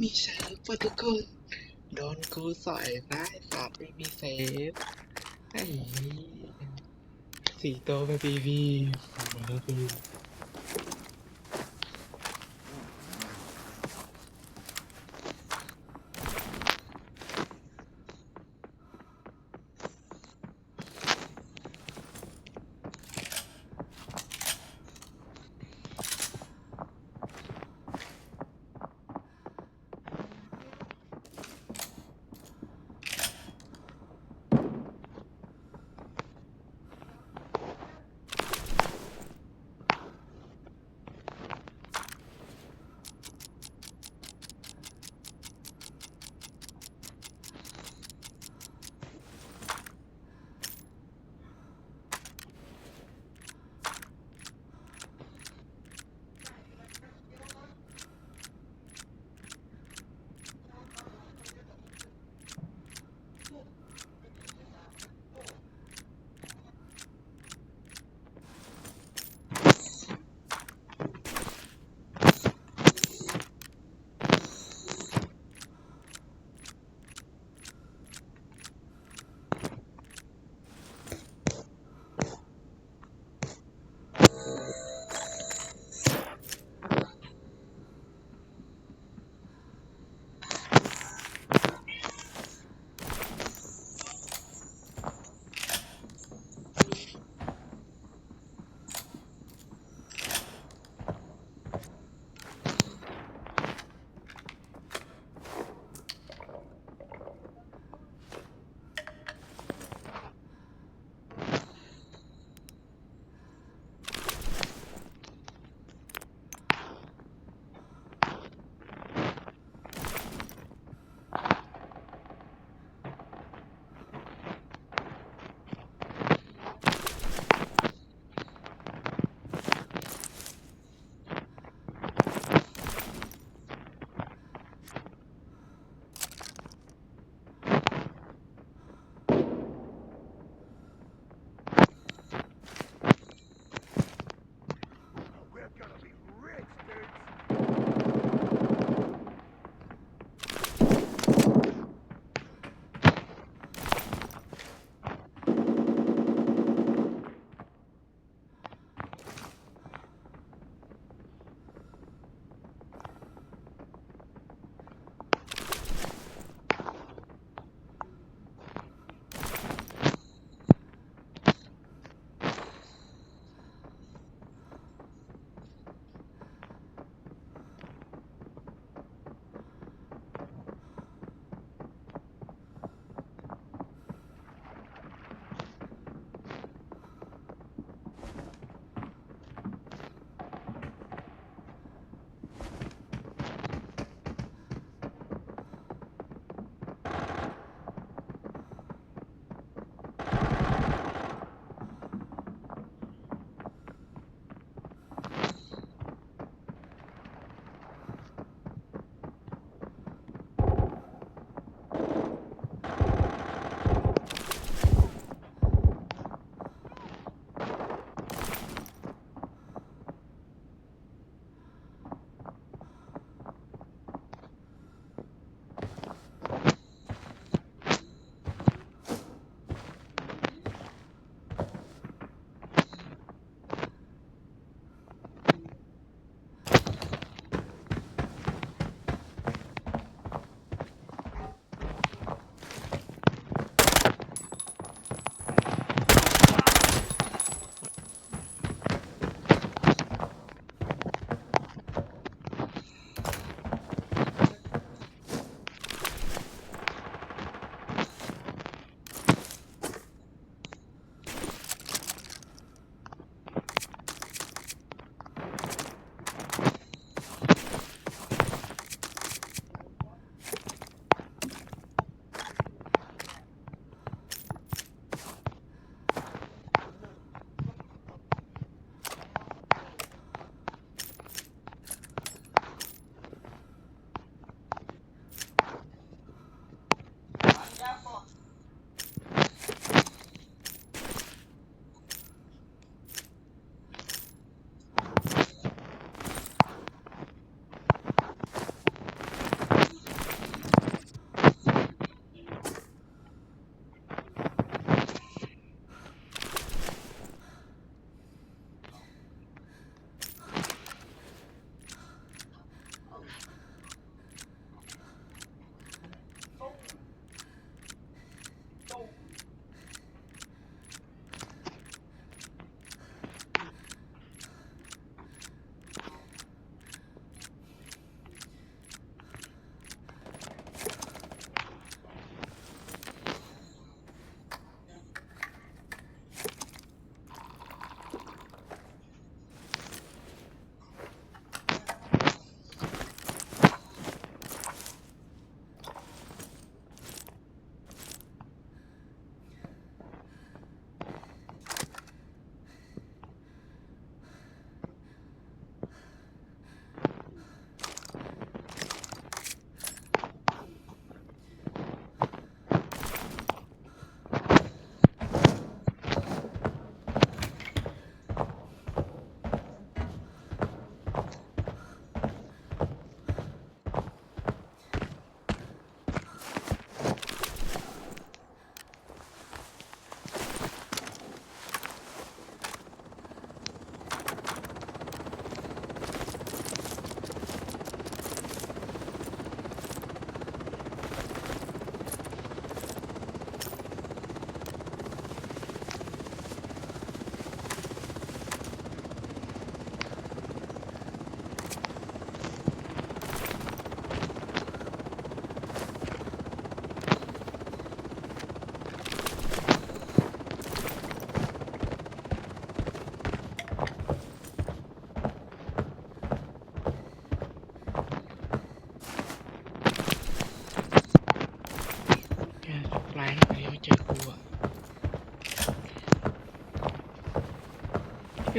มีเซฟว่ะทุกคน โดนกูสอยได้สัตว์ไม่มีเซฟไอ้สี่โตวไปบีบีมาแล้วคือ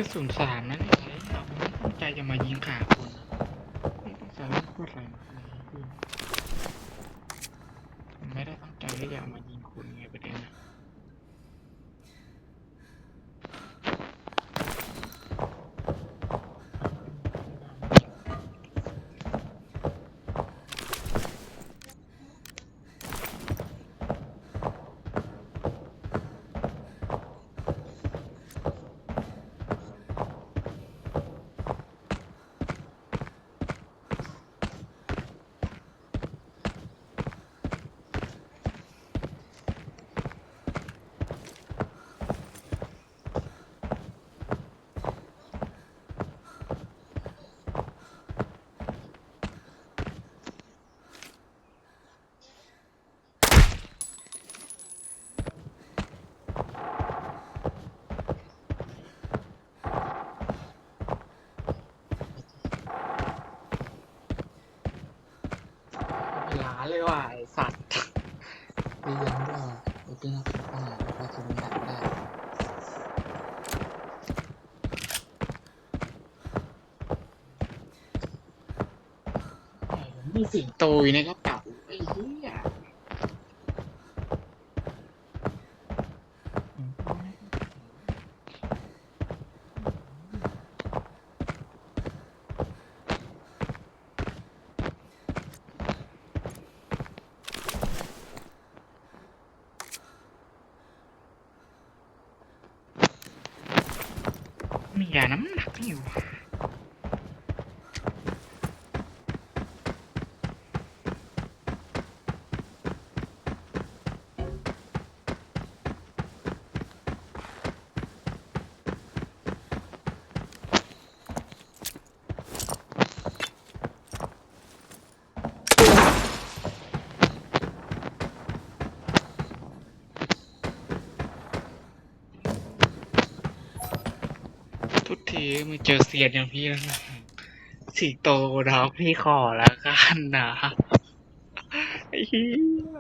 ระสุนสามนั่นเองเราไม่ตั้งใจจะมายิงขาคนนะไม่ตั้งใจเล่นโคตรแรงเลยพี่ผมไม่ได้ตั้งใจที่จะเอามายิงคุณไงประเด็นนะ เป็นล้านเลยว่ะไอสัตว์ ไปยังด้วยไปปิ้งเอาไปหาแล้วก็จะมันดักได้ มีสิงโตอยู่ในกระเป๋าไอ้เหี้ยมียาน้ำ มึงเจอเสียดอย่างพี่แล้วนะสิงโตดาวพี่ขอแล้วกันนะไอ้เหี้ย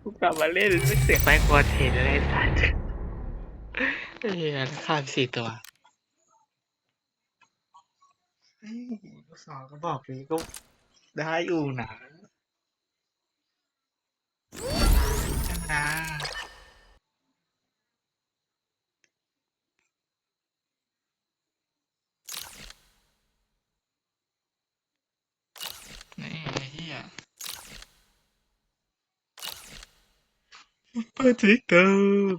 กูกลับมาเล่นไม่เสียไปกว่าเทนเลยสัตว์ไอ้เหี้ยข้ามสี่ตัวเฮ้ยลูกสาวก็บอกเลยก็ได้อยู่นะ นี่ไอ้เฮีย เปิดทวิตเตอร์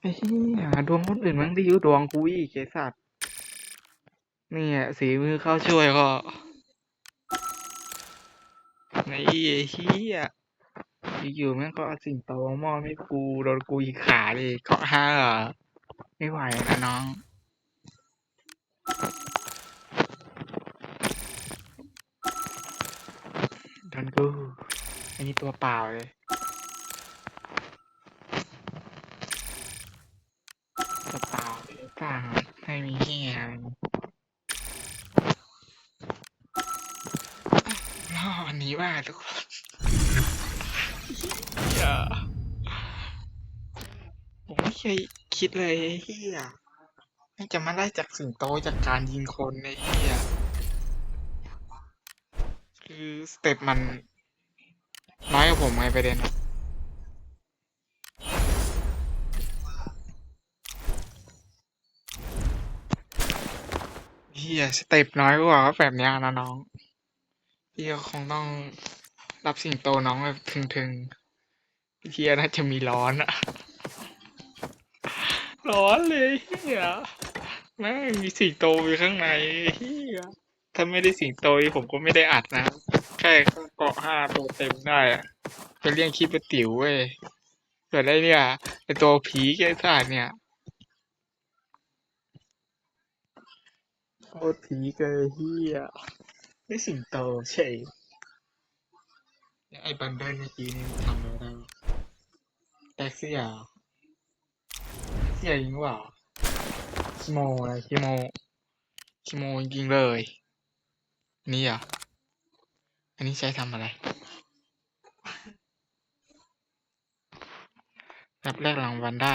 ไอ้เฮียดวงคนอื่นมันดีกว่าดวงกูอีกไอ้สัตว์เนี่ยสีมือเข้าช่วยก็ไอ้เฮีย อยู่ๆแม่งก็เอาสิ่งโตมามอบให้กูโดนกูอีกขาเลยเกาะห้าเหรอไม่ไหวนะน้องโดนกูอันนี้ตัวเปล่าเลยตัวเปล่าเปล่าไม่มีเหี้ยอะไรรอวันนี้ว่าทุกคน เคยคิดเลยเฮียไม่จะมาไล่จากสิงโตจากการยิงคนในเฮียคือสเต็ปมัน น้อยกว่าผมไงประเด็นเฮียสเต็ปน้อยกว่าแบบนี้นะน้องพี่ก็คงต้องรับสิ่งโตน้องแบบถึงๆเฮียน่าจะมีร้อนอะ ร้อนเลยเฮียแม่งมีสิงโตอยู่ข้างในเฮียถ้าไม่ได้สิงโตนี่ผมก็ไม่ได้อัดนะ แค่เกาะห้าตัวเต็มได้อะจะเรียกคิดว่าติ๋วเว้ยเกิดได้เนี่ยไอตัวผีแกสาดเนี่ยโคตรผีเกยเฮียได้สิงโตเฉยไอ้บันเดิลเมื่อกี้นี่มันทำอะไรได้วะแท็กซี่อะ เสียยิงว่าคิโมอะไรคิโมคิโมจริงๆเลย นี่อะอันนี้ใช้ทำอะไรรับแรกรางวัลได้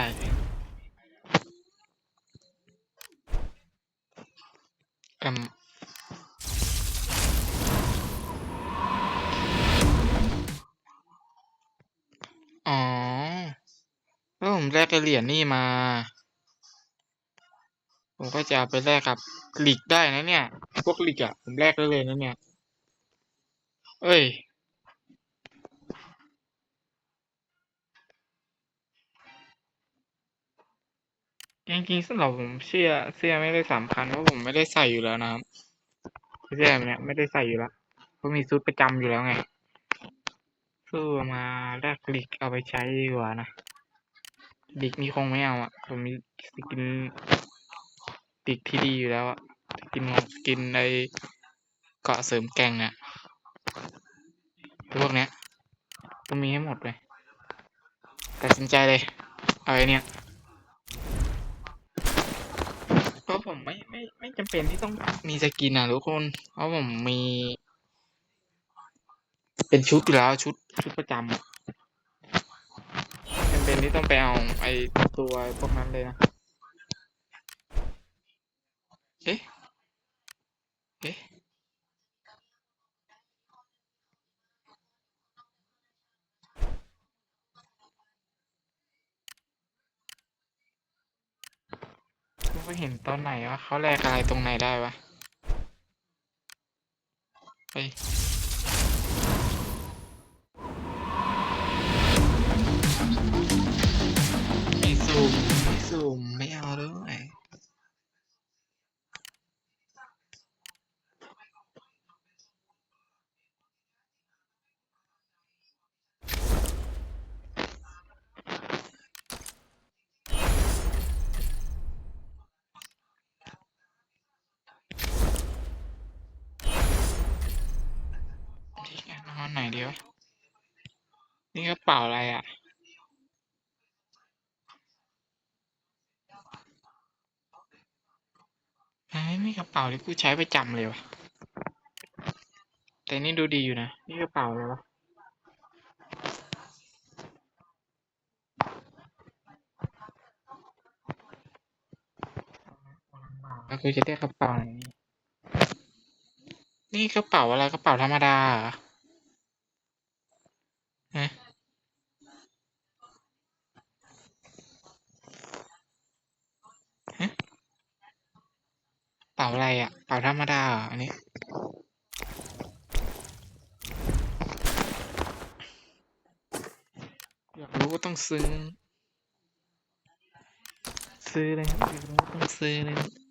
ไอ้เหรียญนี่มา ผมก็จะเอาไปแลกกับหลีกได้นะเนี่ย พวกหลีกอะผมแลกได้เลยนะเนี่ย เอ้ยจริงๆสำหรับผมเสื้อเสื้อไม่ได้สำคัญเพราะผมไม่ได้ใส่อยู่แล้วนะครับเสื้อเนี้ยไม่ได้ใส่อยู่แล้วเพราะมีชุดประจำอยู่แล้วไงซื้อมาแลกหลีกเอาไปใช้ดีกว่านะ หลีกนี่คงไม่เอาอะผมมีสกินหลีกที่ดีอยู่แล้วอะสกินของสกินในเกาะเสริมแกงอะพวกเนี้ยก็มีให้หมดเลยตัดสินใจเลย เอาไอ้เนี่ยเพราะผมไม่ไม่ไม่จำเป็นที่ต้องมีสกินนะทุกคน เพราะผมมี เป็นชุดอยู่แล้วชุดชุดประจำ อะจำเป็นที่ต้องไปเอาไอตัวพวกนั้นเลยนะ เอ๊ะ เอ๊ะผมไปเห็นตอนไหนวะเขาแลกอะไรตรงไหนได้วะไม่ สุ่มไม่เอาด้วยนี่นอนไหนเดียว นี่กระเป๋าอะไรอะ ไม่มีกระเป๋าที่กูใช้ประจำเลยวะแต่นี่ดูดีอยู่นะ นี่กระเป๋าเลยวะกูจะได้กระเป๋าไหนนี่นี่กระเป๋าอะไรกระเป๋าธรรมดาเหรอฮะฮะเป๋าอะไรอะ เป๋าธรรมดาเหรออันนี้ อยากรู้ก็ต้อง ซื้อซื้อเลยครับอยากรู้ก็ต้องซื้อเลย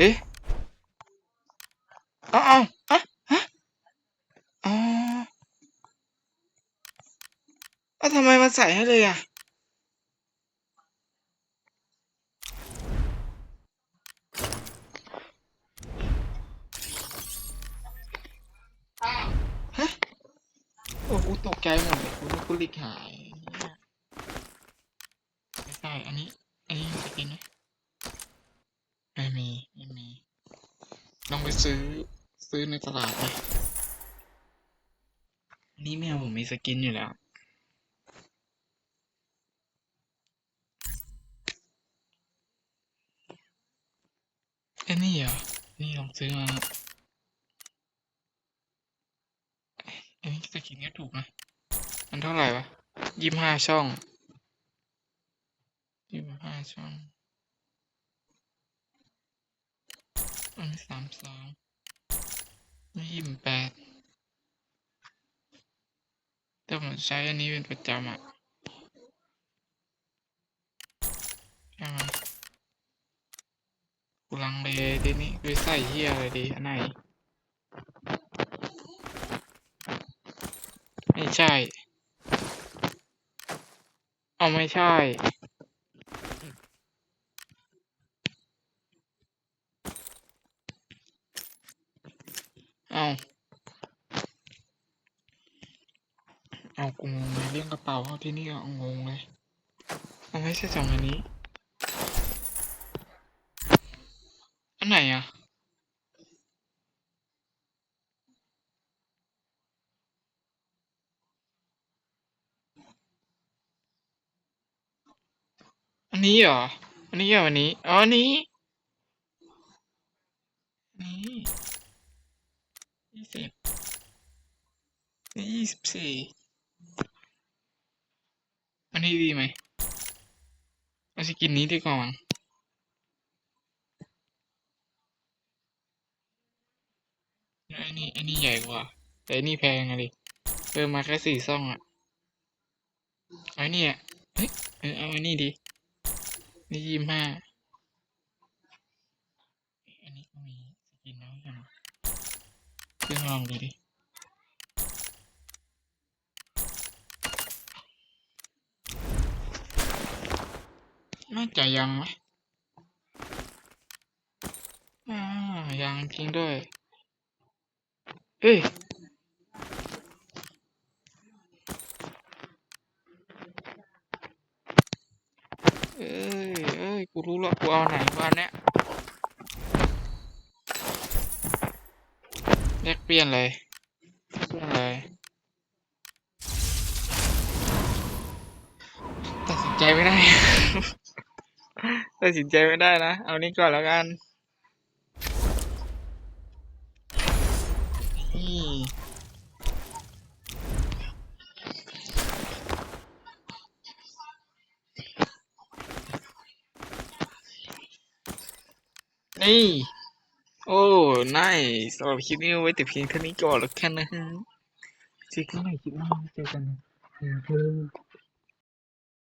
เอ๊ะอ้าวอ้าวฮะอ๋อเอ้าทำไมมันใส่ให้เลยอะฮะโอ้กูตกใจหมดเลยกูนึกกูลิกหายไม่ใช่ อันนี้ อันนี้จะกินไหมไม่มี ไม่มี ลองไปซื้อ ซื้อในตลาดไหมอันนี้แมวผมมีสกินอยู่แล้วเอ้ยนี่เหรอ นี่ลองซื้อมาเอ้นนี้สกินก็ถูกนะ มันเท่าไหร่วะยี่ห้าช่องยี่ห้าช่องอันสามสอง ยี่สิบแปดแต่ผมใช้อันนี้เป็นประจำอะใช่ไหมกูลังเลทีนี้คือใส่เฮียอะไรดีอันไหนไม่ใช่ เอาไม่ใช่ เอาเอากูงงเลยเระเป๋าเข้าที่นี่ก็งงเลยเอาไม่ใช่สองอันนี้ อันไหนอะอันนี้เหรอ อันนี้เหรออันนี้ อ๋ออันนี้ นี่ยี่สิบนี่ยี่สิบสี่ นนี้ดีไหมเอาสกินนี้ดีกว่ามั้งแล้วอันนี้อันนี้ใหญ่กว่า แต่อันนี้แพงอะดิเพิ่มมาแค่สี่ซ่องอะอันนี้อะเฮ้ยเออเอาอันนี้ดีนี่ยี่ห้าอันนี้ก็มีสกินน้อยจังเพิ่งลองดูดิ น่าจะยังไหมอ่ายังจริงด้วย เอ้ยเอ้ยเอ้ย กูรู้แล้วกูเอาไหนวะเนี่ยแลกเปลี่ยนเลยเปลี่ยนเลย ตัดสินใจไม่ได้ ตัดสินใจไม่ได้นะ เอานี้ก่อนแล้วกัน นี่นี่ โอ้นายสำหรับคลิปนี้ไว้แต่เพียงเท่านี้ก่อนแล้วกันนะฮะเจอกันใหม่คลิปหน้าเจอกันนะเพื่อน